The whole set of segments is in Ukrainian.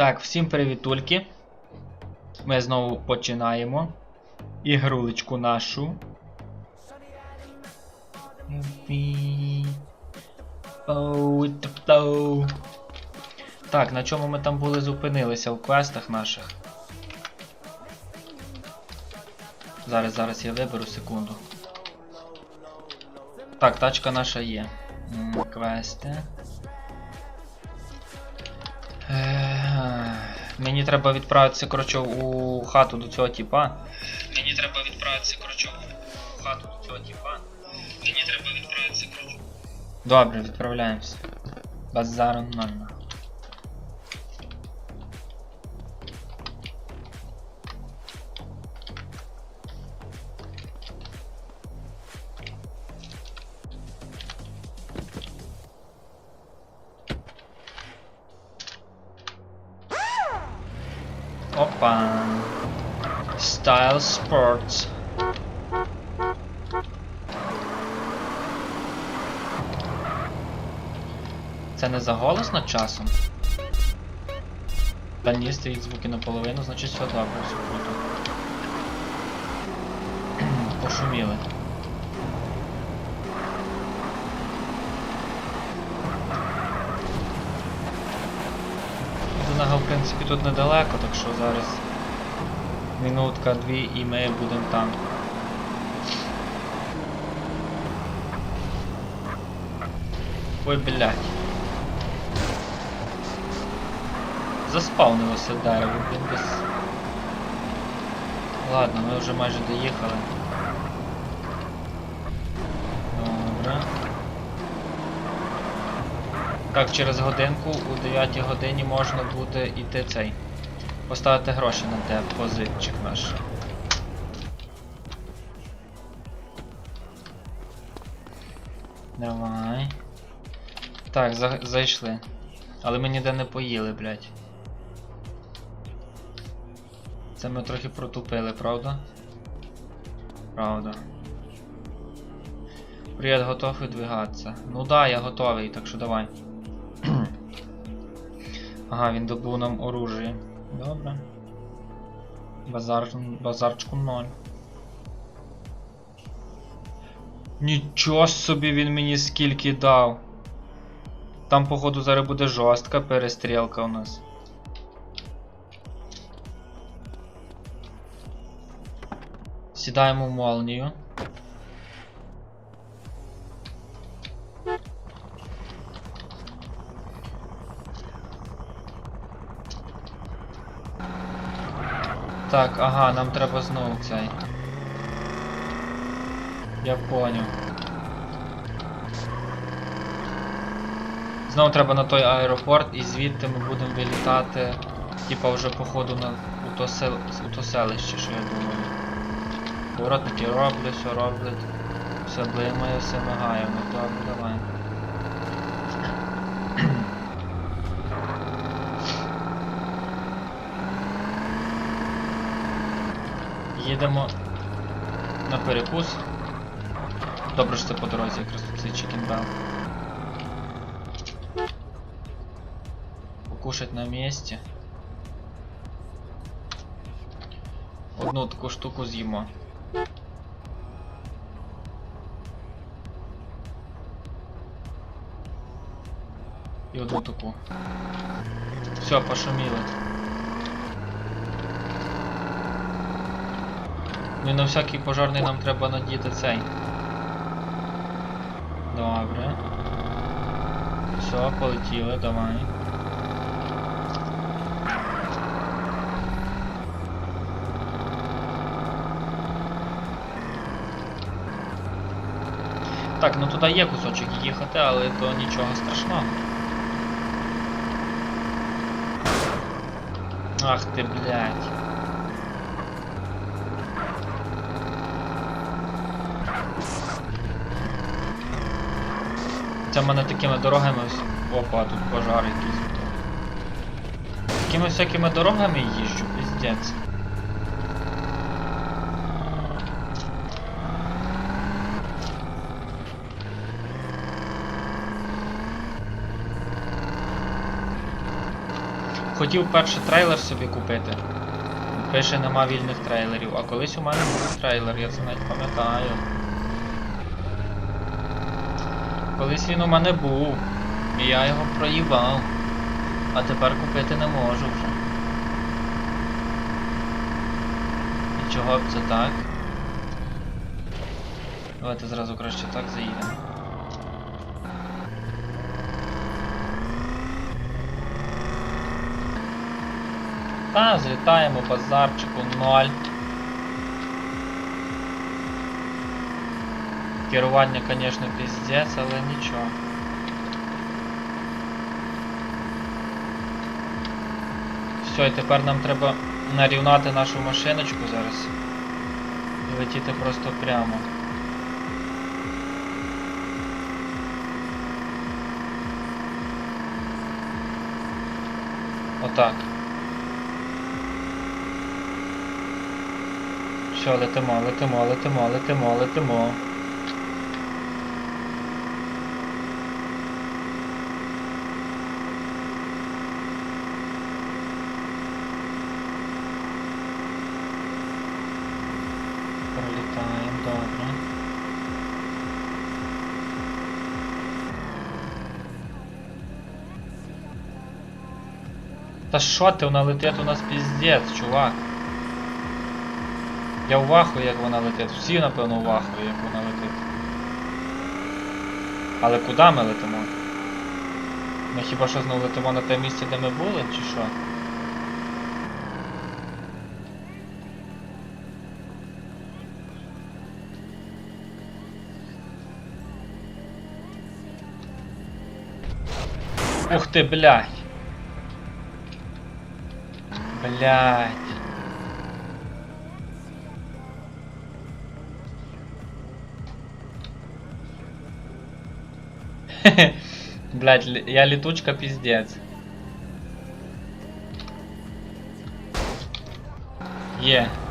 Так, всім привітульки. Ми знову починаємо. Ігрулечку нашу. Так, на чому ми там були зупинилися в квестах наших? Зараз, зараз я виберу секунду. Так, тачка наша є. Квести. Мені треба відправитися, коротше, у хату до цього типа. Мені треба відправитися, коротше, у хату до цього типа. Мені треба відправитися, коротше. Добре, відправляємося. Базару нормально. Sports. Це не заголосно часом? Та ні, стоїть звуки наполовину, значить все добре, все круто. Пошуміли. До нього, в принципі, тут недалеко, так що зараз минутка, дві і ми будемо там. Ой, блядь. Заспавнилося дерево, блін, без... Ладно, ми вже майже доїхали. Добре. Так, через годинку у 9 годині можна буде йти цей. Поставити гроші на депозитчик наш. Давай. Так, за зайшли. Але ми ніде не поїли, блядь. Це ми трохи протупили, правда? Правда. Привіт, готовий двигатися. Ну да, я готовий, так що давай. ага, він добув нам оружие. Добре. Базар, базарчку 0. Нічого собі він мені скільки дав. Там, походу, зараз буде жорстка перестрілка у нас. Сідаємо в молнію. Так, ага, нам треба знову цей. Я поняв. Знову треба на той аеропорт і звідти ми будемо вилітати, типа вже походу на у то, сел... у то селище, що я думаю. Поворотники роблять, все роблять. Все блимає, все мигає, ну давай. Їдемо на перекус. Добре, що це по дорозі, якраз тут цей Bell. Покушать на місці. Одну таку штуку з'їмо. І одну таку. Все, пошуміли. Ну і на всякий пожарний нам треба надіти цей. Добре. Все, полетіли, давай. Так, ну туди є кусочок їхати, але то нічого страшного. Ах ти, блядь. Це в мене такими дорогами. Опа, тут пожар якийсь. Такими всякими дорогами їжджу, піздець. хотів перший трейлер собі купити. Пише нема вільних трейлерів, а колись у мене був трейлер, я це навіть пам'ятаю. Колись він у мене був, і я його проїбав. А тепер купити не можу вже. І чого б це так? Давайте зразу краще так заїдемо. Та, злітаємо базарчику 0. Керування, звісно, піздець, але нічого. Все, і тепер нам треба нарівнати нашу машиночку зараз. І летіти просто прямо. Отак. Все, летимо, летимо, летимо, летимо, летимо. Пролітаємо, добре. Та що ти, вона летить у нас піздець, чувак. Я в як вона летить. Всі, напевно, в як вона летить. Але куди ми летимо? Ми хіба що знову летимо на те місце, де ми були, чи що? Ух ти, блядь! Блядь. Блять, я летучка пиздец. Е. Ну.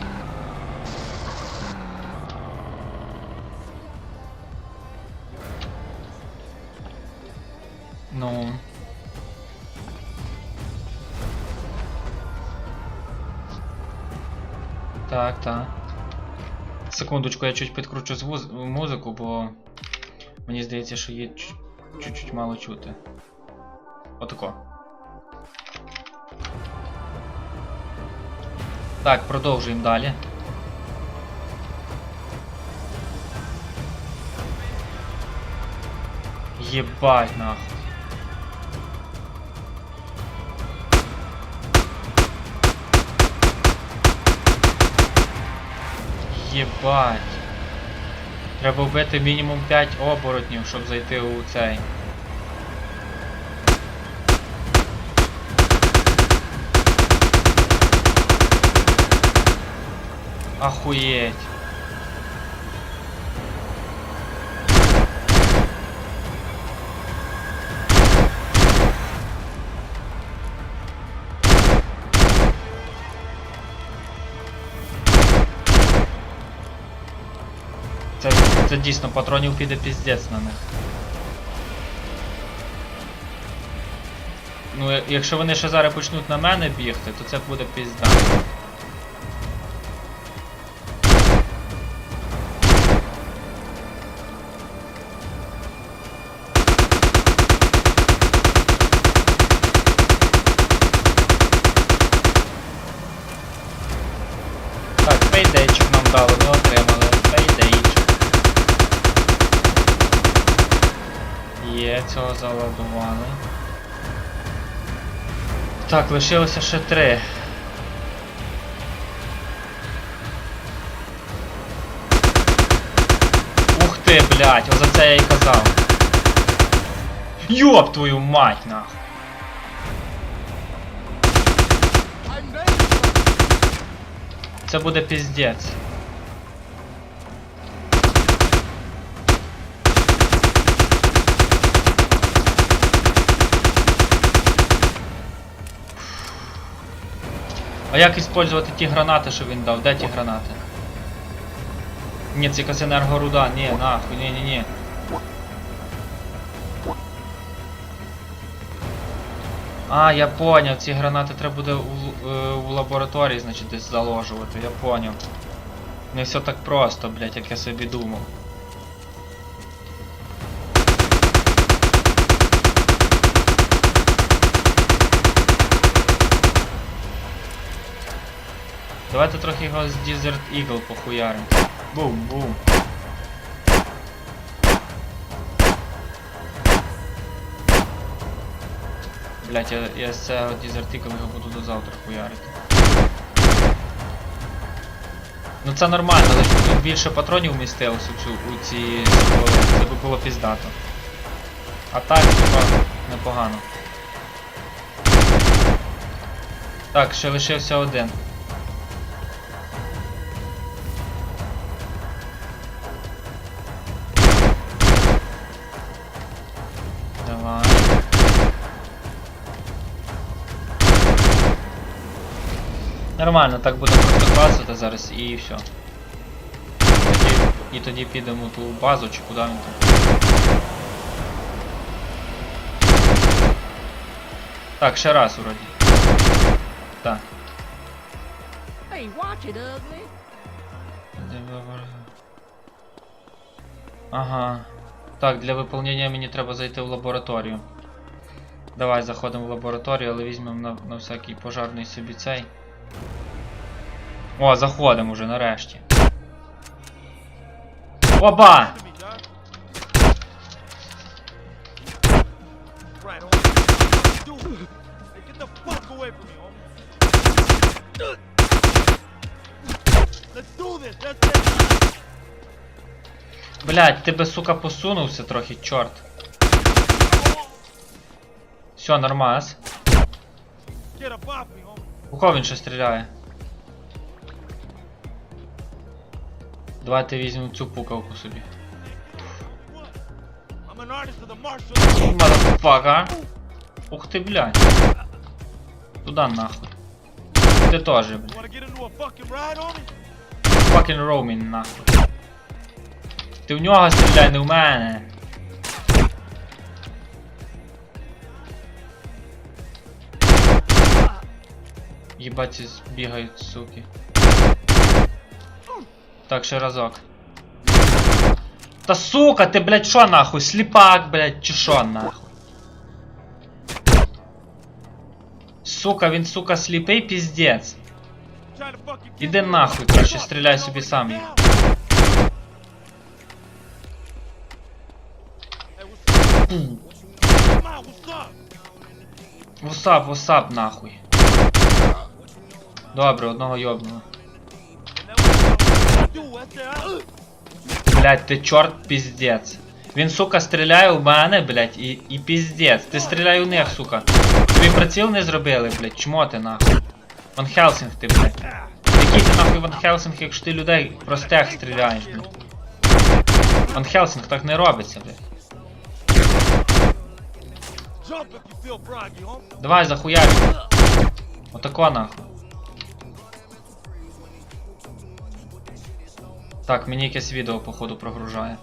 Так, так. Секундочку, я чуть підкручу звуз... музику, бо мені здається, що її чуть-чуть мало чути. Отако. Так, продовжуємо далі. Єбать нахуй. Єбать. Треба вбити мінімум 5 оборотнів, щоб зайти у цей. Охуєть. Це, дійсно патронів піде піздець на них. Ну, якщо вони ще зараз почнуть на мене бігти, то це буде пізда. Так, пейдейчик нам дали, ми отримали. Пейдейчик. Є, цього заладували. Так, лишилося ще три. Ух ти, блядь, ось за це я і казав. Йоп твою мать, нахуй. Це буде піздець. А як использувати ті гранати, що він дав? Де ті гранати? Ні, це якась енергоруда, ні, нахуй, ні, ні, ні. А, я поняв, ці гранати треба буде у, е, у лабораторії, значить, десь заложувати, я поняв. Не все так просто, блять, як я собі думав. Давайте трохи його з Desert Eagle похуярим. Бум-бум. Блять, я, я з цього Desert Eagle його буду до завтра хуярити. Ну це нормально, але щоб тут більше патронів вмістилось у, цю, у ці це би було піздато. А так, типа, непогано. Так, ще лишився один. Нормально, так буде просто клацати зараз і все. Тоді, і тоді підемо ту базу чи куди він там. Так, ще раз вроді. Так. Hey, watch it, ugly. Ага. Так, для виповнення мені треба зайти в лабораторію. Давай заходимо в лабораторію, але візьмемо на, на всякий пожарний собі цей. О, заходимо уже нарешті. It. Блять, ти би, сука, посунувся трохи, чорт. Все, нормас. У кого він ще стріляє? Давайте візьмемо цю пукавку собі. Мазафака. Ух ти, блядь. Туда нахуй. Ти теж, блядь. Fucking roaming нахуй. Ти в нього стріляй, не в мене. Єбать, ці бігають, суки. Так, ще разок. Та сука, ти, блядь, що нахуй? Сліпак, блядь, чи що нахуй? Сука, він, сука, сліпий піздець. Іди нахуй, краще стріляй собі сам їх. Вусап, вусап, нахуй. Добре, одного йобнуло. Блять, ти чорт піздець. Він, сука, стріляє у мене, блять, і, і піздець. Ти стріляй у них, сука. Тобі приціл не зробили, блять, чмо ти нахуй. Ван Хелсинг ти, блять. Який ти нахуй Ван Хелсинг, якщо ти людей простих стріляєш, блять. Ван Хелсинг так не робиться, блять. Давай, захуярь. Отако нахуй. Так, мені якесь відео, походу, прогружає.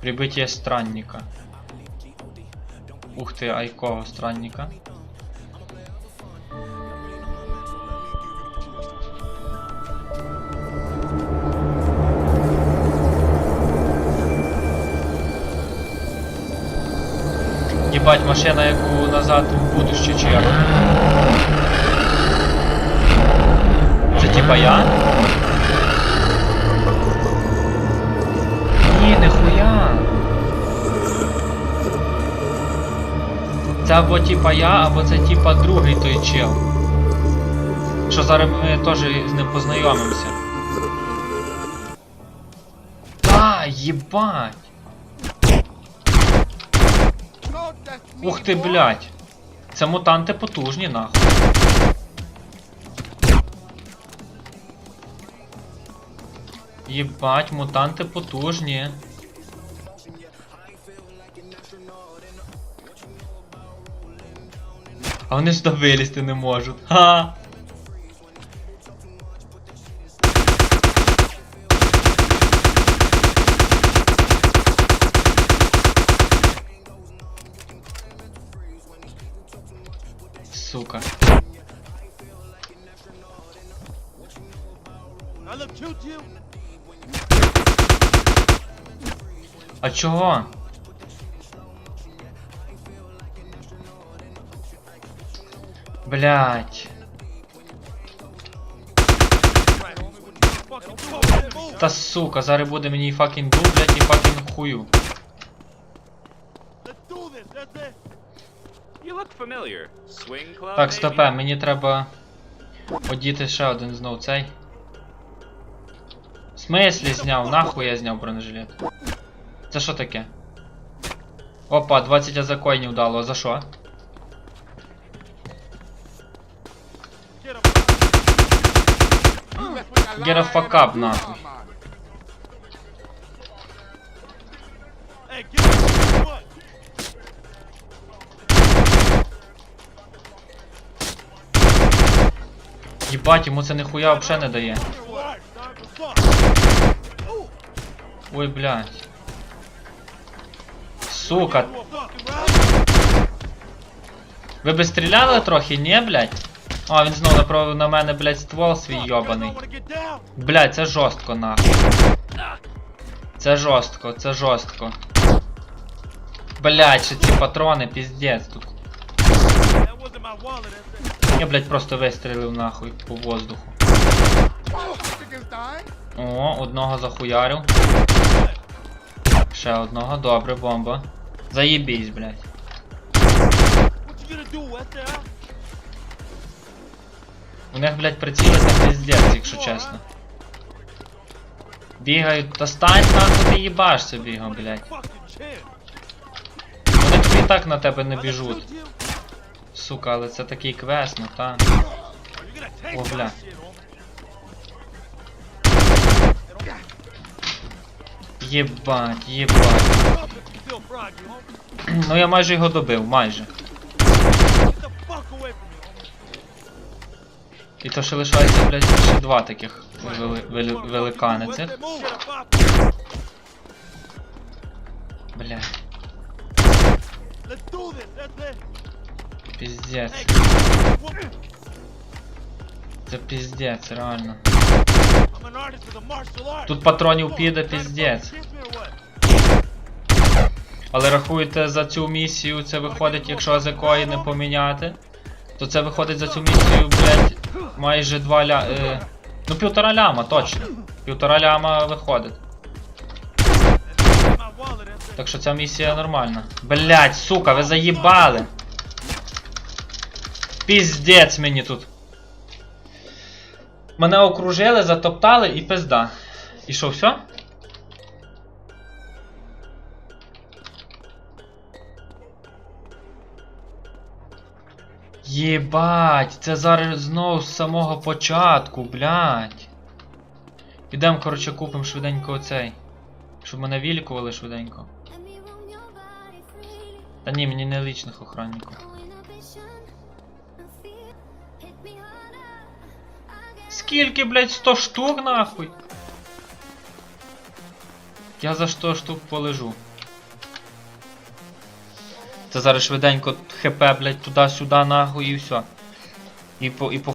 Прибиття странника. Ух ти, а якого странника? Єбать, машина яку назад в будуще чи як? Це типа я? Це або типа я, або це типа другий той чел. Що зараз ми теж з ним познайомимося. Та, єбать. Ух ти, блядь. Це мутанти потужні, нахуй. Єбать, мутанти потужні. А вони сюди вилізти не можуть. Ха! сука. А чого? Move. Та сука, зараз буде мені і факін дуб, блять, і факін хую. Так, стопе, мені треба одіти ще один знов цей. В смислі зняв? Нахуй я зняв бронежилет. Це що таке? Опа, 20 азакоїнів дало, за що? Up, нахуй. Him. Йому це ніхуя взагалі не дає. Ой, блядь. Сука, ви би стріляли трохи, ні, блядь? О, він знов направив на мене, блядь, ствол свій йобаний. Блядь, це жорстко, нахуй. Це жорстко, це жорстко. Блядь, ще ці патрони, піздець тут. Я, блядь, просто вистрілив нахуй по воздуху. О, одного захуярив. Ще одного, добре, бомба. Заєбісь, блядь. У них, блядь, прицілити піздець, якщо чесно. Бігають, та стань нахуй ти їбашся бігом, блядь. Вони тобі і так на тебе не біжуть. Сука, але це такий квест, ну та. О, бля. Єбать, єбать. Ну я майже його добив, майже. І то ще лишається, блядь, ще два таких вели, вели, великани цих. Бля, whoop. Це піздець, реально. Тут патронів піде what? Але рахуєте за цю місію, це виходить, якщо азекої не поміняти, то це виходить за цю місію, блядь, майже два ля. Е, ну півтора ляма, точно. Півтора ляма виходить. Так що ця місія нормальна. Блять, сука, ви заїбали. Піздець мені тут. Мене окружили, затоптали і пизда. І що, все? Єбать, це зараз знов з самого початку, блять. Ідем, коротше, купимо швиденько оцей. Щоб мене вілікували швиденько. Та ні, мені не личних охранників. Скільки, блядь, 100 штук нахуй? Я за 100 штук полежу. Це зараз швиденько хп, блядь, туди-сюди нахуй і все. І по, і по